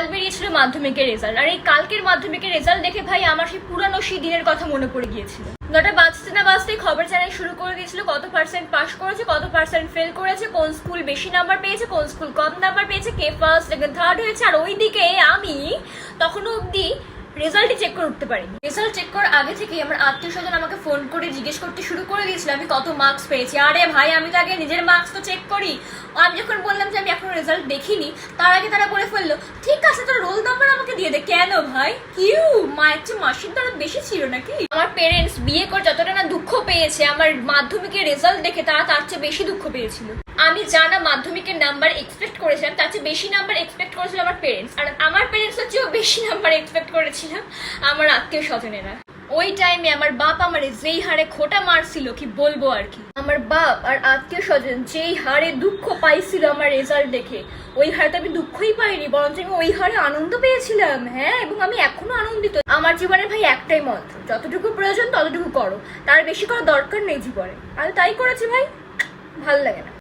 কাল বেরিয়েছিল মাধ্যমিকের রেজাল্ট আর এই কালকের মাধ্যমিকের রেজাল্ট দেখে ভাই আমার সেই পুরানো সেই দিনের কথা মনে পড়ে গিয়েছিল। নটা বাঁচতে না বাঁচতেই খবর চ্যানেল শুরু করে দিয়েছিল কত পার্সেন্ট পাস করেছে, কত পার্সেন্ট ফেল করেছে, কোন স্কুল বেশি নাম্বার পেয়েছে, কোন স্কুল কম নাম্বার পেয়েছে, কে ফার্স্ট সেকেন্ড থার্ড হয়েছে। আর ওইদিকে আমি তখনও অবধি রেজাল্টই চেক করে উঠতে পারিনি। রেজাল্ট চেক করার আগে থেকেই আমার আত্মীয় স্বজন আমাকে ফোন করে জিজ্ঞেস করতে শুরু করে দিয়েছিল, আমি কত মার্কস পেয়েছি। আরে ভাই, আমি তো আগে নিজের মার্কস তো চেক করি। আমি যখন বললাম যে আমি রেজাল্ট দেখিনি, তার আগে তারা বলে ফেলল, ঠিক আছে, তোর রোল নাম্বার আমাকে দিয়ে দে। কেন ভাই? কিউ মায়ের চেয়ে মাসির দ্বারা বেশি ছিল নাকি? আমার পেরেন্টস বিয়ে করে যতটা না দুঃখ পেয়েছে, আমার মাধ্যমিকের রেজাল্ট দেখে তারা তার চেয়ে বেশি দুঃখ পেয়েছিল। আমি জানা মাধ্যমিকের নাম্বার এক্সপেক্ট করেছিলাম, তার চেয়ে বেশি নাম্বার এক্সপেক্ট করেছিল আমার পেরেন্টস আর আমার পেরেন্টসের চেয়েও বেশি নাম্বার এক্সপেক্ট করেছিলাম আমার আত্মীয় স্বজনেরা ওই টাইমে আমার বাপ আমার যেই হারে খোটা মারছিল, কি বলব আর কি? আমার বাপ আর আত্মীয় স্বজন যেই হারে দুঃখ পাইছিল আমার রেজাল্ট দেখে, ওই হারে তো আমি দুঃখই পাইনি, বরঞ্চ আমি ওই হারে আনন্দ পেয়েছিলাম হ্যাঁ? এবং আমি এখনও আনন্দিত। আমার জীবনে ভাই একটাই মন্ত্র যতটুকু প্রয়োজন ততটুকু করো, তার বেশি করার দরকার নেই জীবনে। আমি তাই করেছি ভাই, ভালো লাগে না।